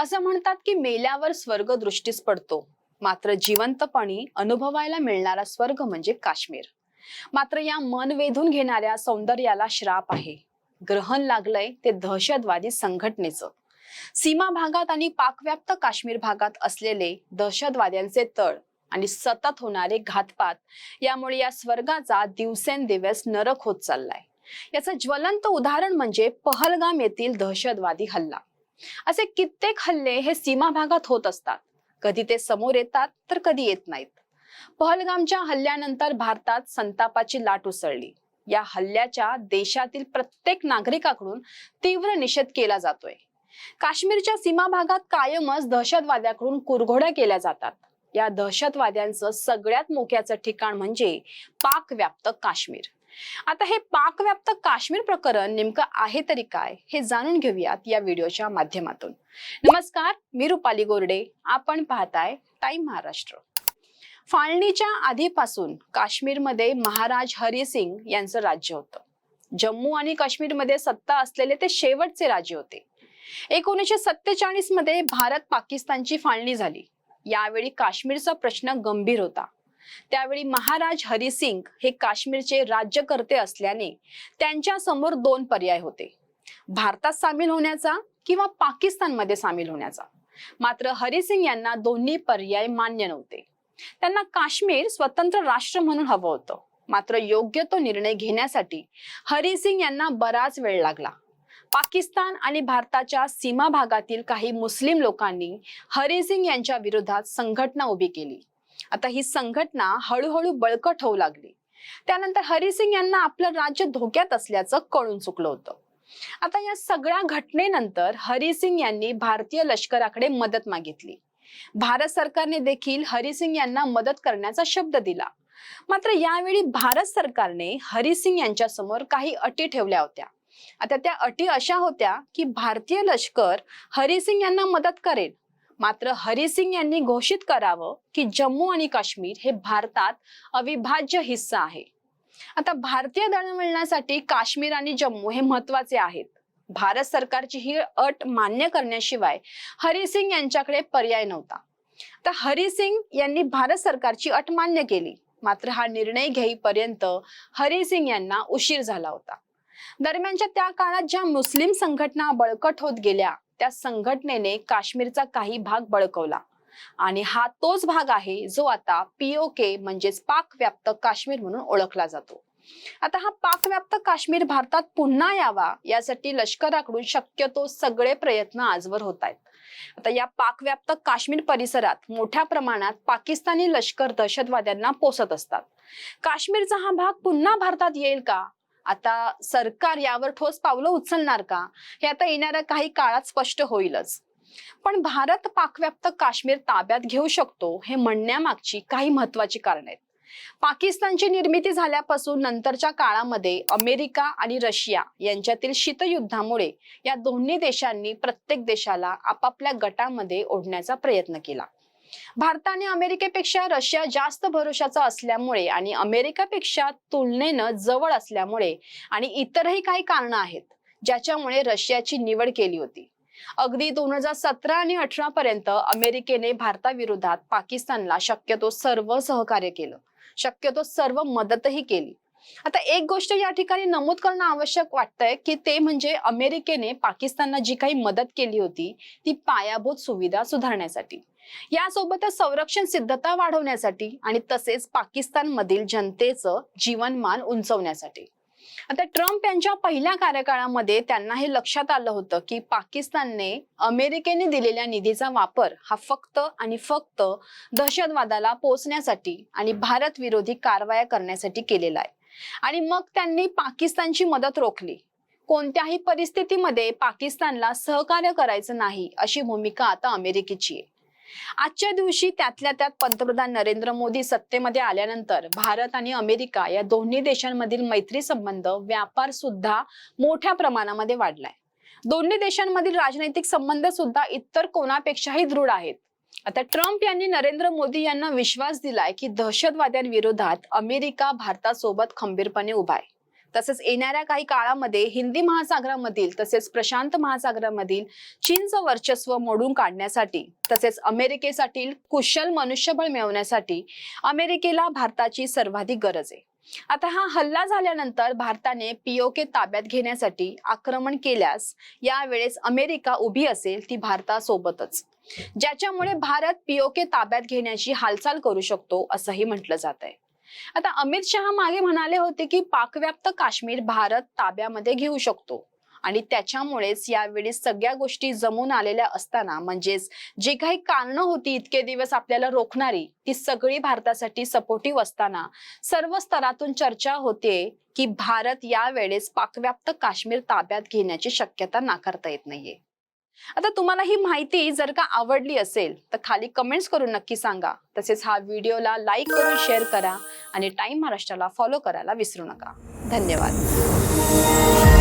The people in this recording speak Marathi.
असं म्हणतात की मेल्यावर स्वर्ग दृष्टीस पडतो. मात्र जिवंतपणी अनुभवायला मिळणारा स्वर्ग म्हणजे काश्मीर. मात्र या मन वेधून घेणाऱ्या सौंदर्याला श्राप आहे. ग्रहण लागलंय ते दहशतवादी संघटनेचं. सीमा भागात आणि पाकव्याप्त काश्मीर भागात असलेले दहशतवाद्यांचे तळ आणि सतत होणारे घातपात यामुळे या स्वर्गाचा दिवसेंदिवस नरक होत चाललाय. याचं ज्वलंत उदाहरण म्हणजे पहलगाम येथील दहशतवादी हल्ला. असे कित्येक हल्ले हे सीमा भागात होत असतात. कधी ते समोर येतात तर कधी येत नाहीत. पहलगामच्या हल्ल्यानंतर भारतात संतापाची लाट उसळली. या हल्ल्याच्या देशातील प्रत्येक नागरिकाकडून तीव्र निषेध केला जातोय. काश्मीरच्या सीमा भागात कायमच दहशतवाद्याकडून कुरघोड्या केल्या जातात. या दहशतवाद्यांचं सगळ्यात मोक्याचं ठिकाण म्हणजे पाक व्याप्त काश्मीर. आता हे पाकव्याप्त काश्मीर प्रकरण नेमकं आहे तरी काय हे जाणून घेऊयात या व्हिडिओच्या माध्यमातून. नमस्कार मी रुपाली गोरडे. आपण पाहताय टाइम महाराष्ट्र. फाळणीच्या आधीपासून काश्मीरमध्ये महाराज हरी सिंग यांचं राज्य होतं. जम्मू आणि काश्मीरमध्ये सत्ता असलेले ते शेवटचे राज्य होते. एकोणीसशे सत्तेचाळीसमध्ये भारत पाकिस्तानची फाळणी झाली. यावेळी काश्मीरचा प्रश्न गंभीर होता. त्यावेळी महाराज हरिसिंग हे काश्मीरचे राज्यकर्ते असल्याने त्यांच्यासमोर दोन पर्याय होते. भारतात सामील होण्याचा किंवा पाकिस्तानमध्ये सामील होण्याचा. मात्र हरिसिंग यांना दोन्ही पर्याय मान्य नव्हते. त्यांना काश्मीर स्वतंत्र राष्ट्र म्हणून हवं होतं. मात्र योग्य तो निर्णय घेण्यासाठी हरिसिंग यांना बराच वेळ लागला. पाकिस्तान आणि भारताच्या सीमा भागातील काही मुस्लिम लोकांनी हरिसिंग यांच्या विरोधात संघटना उभी केली. आता ही संघटना हळूहळू बळकट होऊ लागली. त्यानंतर हरिसिंग यांना आपलं राज्य धोक्यात असल्याचं कळून चुकलं होतं. आता या सगळ्या घटनेनंतर हरिसिंग यांनी भारतीय लष्कराकडे मदत मागितली. भारत सरकारने देखील हरिसिंग यांना मदत करण्याचा शब्द दिला. मात्र यावेळी भारत सरकारने हरिसिंग यांच्या समोर काही अटी ठेवल्या होत्या. आता त्या अटी अशा होत्या की भारतीय लष्कर हरिसिंग यांना मदत करेल मात्र हरिसिंग यांनी घोषित करावं की जम्मू आणि काश्मीर हे भारतात अविभाज्य हिस्सा आहे. आता भारतीय दळणवळणासाठी काश्मीर आणि जम्मू हे महत्त्वाचे आहेत. भारत सरकारची ही अट मान्य करण्याशिवाय हरिसिंग यांच्याकडे पर्याय नव्हता. तर हरिसिंग यांनी भारत सरकारची अट मान्य केली. मात्र हा निर्णय घेईपर्यंत हरिसिंग यांना उशीर झाला होता. दरम्यानच्या त्या काळात ज्या मुस्लिम संघटना बळकट होत गेल्या त्या संघटनेने काश्मीरचा काही भाग बळकवला. आणि हा तोच भाग आहे जो आता पीओके म्हणजेच पाक व्याप्त काश्मीर म्हणून ओळखला जातो. आता हा पाकव्याप्त काश्मीर भारतात पुन्हा यावा यासाठी लष्कराकडून शक्यतो सगळे प्रयत्न आजवर होत आहेत आता या पाकव्याप्त काश्मीर परिसरात मोठ्या प्रमाणात पाकिस्तानी लष्कर दहशतवाद्यांना पोसत असतात. काश्मीरचा हा भाग पुन्हा भारतात येईल का? आता सरकार यावर ठोस पावलं उचलणार का? हे आता येणाऱ्या काही काळात स्पष्ट होईलच. पण भारत पाकव्याप्त काश्मीर ताब्यात घेऊ शकतो हे म्हणण्यामागची काही महत्वाची कारण आहेत. पाकिस्तानची निर्मिती झाल्यापासून नंतरच्या काळामध्ये अमेरिका आणि रशिया यांच्यातील शीतयुद्धामुळे या दोन्ही देशांनी प्रत्येक देशाला आपापल्या गटामध्ये ओढण्याचा प्रयत्न केला. भारताने अमेरिकेपेक्षा रशिया जास्त भरोशाचा असल्यामुळे आणि अमेरिकेपेक्षा तुलनेनं जवळ असल्यामुळे आणि इतरही काही कारणं आहेत ज्याच्यामुळे रशियाची निवड केली होती. अगदी दोन हजार सतरा आणि अठरा पर्यंत अमेरिकेने भारताविरोधात पाकिस्तानला शक्यतो सर्व सहकार्य केलं. शक्यतो सर्व मदतही केली. आता एक गोष्ट या ठिकाणी नमूद करणं आवश्यक वाटतंय की ते म्हणजे अमेरिकेने पाकिस्तानला जी काही मदत केली होती ती पायाभूत सुविधा सुधारण्यासाठी. यासोबतच संरक्षण सिद्धता वाढवण्यासाठी आणि तसेच पाकिस्तान मधील जनतेचं जीवनमान उंचवण्यासाठी. आता ट्रम्प यांच्या पहिल्या कार्यकाळामध्ये त्यांना हे लक्षात आलं होतं की पाकिस्तानने अमेरिकेने दिलेल्या निधीचा वापर हा फक्त आणि फक्त दहशतवादाला पोचण्यासाठी आणि भारत विरोधी कारवाया करण्यासाठी केलेला आहे. आणि मग त्यांनी पाकिस्तानची मदत रोखली. कोणत्याही परिस्थितीमध्ये पाकिस्तानला सहकार्य करायचं नाही अशी भूमिका आता अमेरिकेची आहे. आजच्या दिवशी त्यातल्या त्यात पंतप्रधान नरेंद्र मोदी सत्तेमध्ये आल्यानंतर भारत आणि अमेरिका या दोन्ही देशांमधील मैत्री संबंध व्यापार सुद्धा मोठ्या प्रमाणामध्ये वाढलाय. दोन्ही देशांमधील राजनैतिक संबंध सुद्धा इतर कोणापेक्षाही दृढ आहेत. आता ट्रम्प यांनी नरेंद्र मोदी यांना विश्वास दिलाय की दहशतवाद्यांविरोधात अमेरिका भारतासोबत खंबीरपणे उभा आहे. तसेच येणाऱ्या काही काळामध्ये हिंदी महासागरामधील तसेच प्रशांत महासागरामधील चीनचं वर्चस्व मोडून काढण्यासाठी तसेच अमेरिकेसाठी कुशल मनुष्यबळ मिळवण्यासाठी अमेरिकेला भारताची सर्वाधिक गरज आहे. आता हा हल्ला झाल्यानंतर भारताने पीओके ताब्यात घेण्यासाठी आक्रमण केल्यास यावेळेस अमेरिका उभी असेल ती भारतासोबतच. ज्याच्यामुळे भारत पीओके ताब्यात घेण्याची हालचाल करू शकतो असंही म्हटलं जात आहे आता अमित शहा मागे म्हणाले होते की पाकव्याप्त काश्मीर भारत ताब्यामध्ये घेऊ शकतो. आणि त्याच्यामुळेच यावेळी सगळ्या गोष्टी जमून आलेल्या असताना म्हणजेच जे काही कारणं होती इतके दिवस आपल्याला रोखणारी ती सगळी भारतासाठी सपोर्टिव्ह असताना सर्व स्तरातून चर्चा होते की भारत यावेळेस पाकव्याप्त काश्मीर ताब्यात घेण्याची शक्यता नाकारता येत नाहीये. आता तुम्हाला ही माहिती जर का आवडली असेल तर खाली कमेंट्स करून नक्की सांगा. तसेच हा व्हिडिओला लाईक करून शेअर करा आणि टाईम महाराष्ट्राला फॉलो करायला विसरू नका. धन्यवाद.